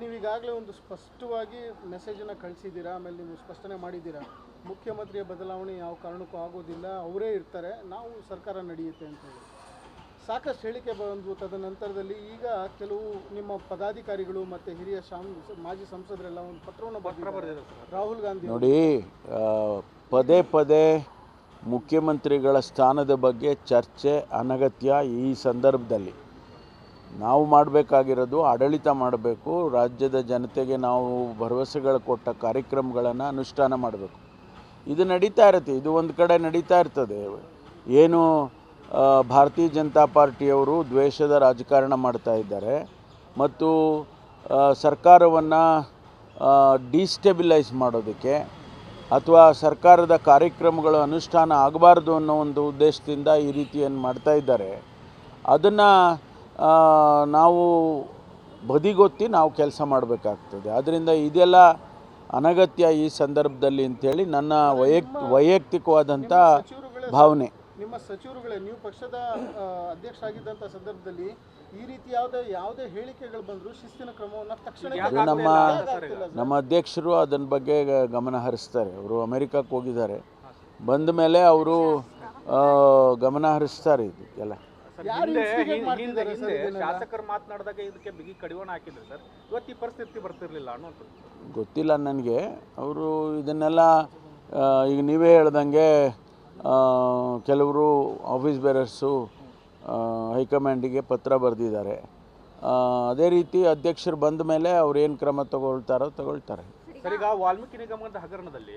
ನೀವು ಈಗಾಗಲೇ ಒಂದು ಸ್ಪಷ್ಟವಾಗಿ ಮೆಸೇಜನ್ನು ಕಳಿಸಿದ್ದೀರಾ? ಆಮೇಲೆ ನೀವು ಸ್ಪಷ್ಟನೆ ಮಾಡಿದ್ದೀರಾ? ಮುಖ್ಯಮಂತ್ರಿಯ ಬದಲಾವಣೆ ಯಾವ ಕಾರಣಕ್ಕೂ ಆಗೋದಿಲ್ಲ. ಅವರೇ ಇರ್ತಾರೆ. ನಾವು ಸರ್ಕಾರ ನಡೆಯುತ್ತೆ ಅಂತ ಹೇಳಿ. ಸಾಕಷ್ಟು ಹೇಳಿಕೆ ಬಂದು ತದನಂತರದಲ್ಲಿ ಈಗ ಕೆಲವು ನಿಮ್ಮ ಪದಾಧಿಕಾರಿಗಳು ಮತ್ತು ಹಿರಿಯ ಶಾಮ್ ಮಾಜಿ ಸಂಸದರೆಲ್ಲ ಒಂದು ಪತ್ರವನ್ನು ಬರೆದಿದ್ದಾರೆ. ರಾಹುಲ್ ಗಾಂಧಿ ನೋಡಿ ಪದೇ ಪದೇ ಮುಖ್ಯಮಂತ್ರಿಗಳ ಸ್ಥಾನದ ಬಗ್ಗೆ ಚರ್ಚೆ ಅನಗತ್ಯ ಈ ಸಂದರ್ಭದಲ್ಲಿ. ನಾವು ಮಾಡಬೇಕಾಗಿರೋದು ಆಡಳಿತ ಮಾಡಬೇಕು, ರಾಜ್ಯದ ಜನತೆಗೆ ನಾವು ಭರವಸೆಗಳು ಕೊಟ್ಟ ಕಾರ್ಯಕ್ರಮಗಳನ್ನು ಅನುಷ್ಠಾನ ಮಾಡಬೇಕು. ಇದು ನಡೀತಾ ಇರುತ್ತೆ, ಇದು ಒಂದು ಕಡೆ ನಡೀತಾ ಇರ್ತದೆ. ಏನು ಭಾರತೀಯ ಜನತಾ ಪಾರ್ಟಿಯವರು ದ್ವೇಷದ ರಾಜಕಾರಣ ಮಾಡ್ತಾ ಇದ್ದಾರೆ ಮತ್ತು ಸರ್ಕಾರವನ್ನು ಡಿಸ್ಟೆಬಿಲೈಸ್ ಮಾಡೋದಕ್ಕೆ ಅಥವಾ ಸರ್ಕಾರದ ಕಾರ್ಯಕ್ರಮಗಳು ಅನುಷ್ಠಾನ ಆಗಬಾರ್ದು ಅನ್ನೋ ಒಂದು ಉದ್ದೇಶದಿಂದ ಈ ರೀತಿಯನ್ನು ಮಾಡ್ತಾ ಇದ್ದಾರೆ. ಅದನ್ನು ನಾವು ಬದಿಗೊತ್ತಿ ನಾವು ಕೆಲಸ ಮಾಡಬೇಕಾಗ್ತದೆ. ಅದರಿಂದ ಇದೆಲ್ಲ ಅನಗತ್ಯ ಈ ಸಂದರ್ಭದಲ್ಲಿ ಅಂತೇಳಿ ನನ್ನ ವೈಯಕ್ತಿ ವೈಯಕ್ತಿಕವಾದಂಥ ಭಾವನೆ. ನಿಮ್ಮ ಸಚಿವರುಗಳೇ ನೀವು ಪಕ್ಷದ ಅಧ್ಯಕ್ಷ ಆಗಿದ್ದಂಥ ಸಂದರ್ಭದಲ್ಲಿ ಈ ರೀತಿ ಯಾವುದೇ ಯಾವುದೇ ಹೇಳಿಕೆಗಳು ಬಂದರೂ ಶಿಸ್ತಿನ ಕ್ರಮವನ್ನು ತಕ್ಷಣ ನಮ್ಮ ನಮ್ಮ ಅಧ್ಯಕ್ಷರು ಅದನ್ನ ಬಗ್ಗೆ ಗಮನ ಹರಿಸ್ತಾರೆ. ಅವರು ಅಮೆರಿಕಕ್ಕೆ ಹೋಗಿದ್ದಾರೆ. ಬಂದ ಮೇಲೆ ಅವರು ಗಮನ ಹರಿಸ್ತಾರೆ ಇದಕ್ಕೆಲ್ಲ. ಹಿಂದೆ ಹಿಂದೆ ಹಿಂದೆ? ಶಾಸಕರು ಮಾತನಾಡಿದಾಗ ಇದಕ್ಕೆ ಬಿಗಿ ಕಡಿವಾಣ ಹಾಕಿದ್ರು ಸರ್. ಇವತ್ತು ಈ ಪರಿಸ್ಥಿತಿ ಬರ್ತಿರ್ಲಿಲ್ಲ ಅನ್ನೋದು. ಗೊತ್ತಿಲ್ಲ ನನಗೆ. ಅವರು ಇದನ್ನೆಲ್ಲ ಈಗ ನೀವೇ ಹೇಳ್ದಂಗೆ ಕೆಲವರು ಆಫೀಸ್ ಬೇರರ್ಸು ಹೈಕಮಾಂಡಿಗೆ ಪತ್ರ ಬರೆದಿದ್ದಾರೆ. ಅದೇ ರೀತಿ ಅಧ್ಯಕ್ಷರು ಬಂದ ಮೇಲೆ ಅವ್ರು ಏನು ಕ್ರಮ ತಗೊಳ್ತಾರೋ ತಗೊಳ್ತಾರೆ. ಸರ್ ಈಗ ವಾಲ್ಮೀಕಿ ನಿಗಮದ ಹಗರಣದಲ್ಲಿ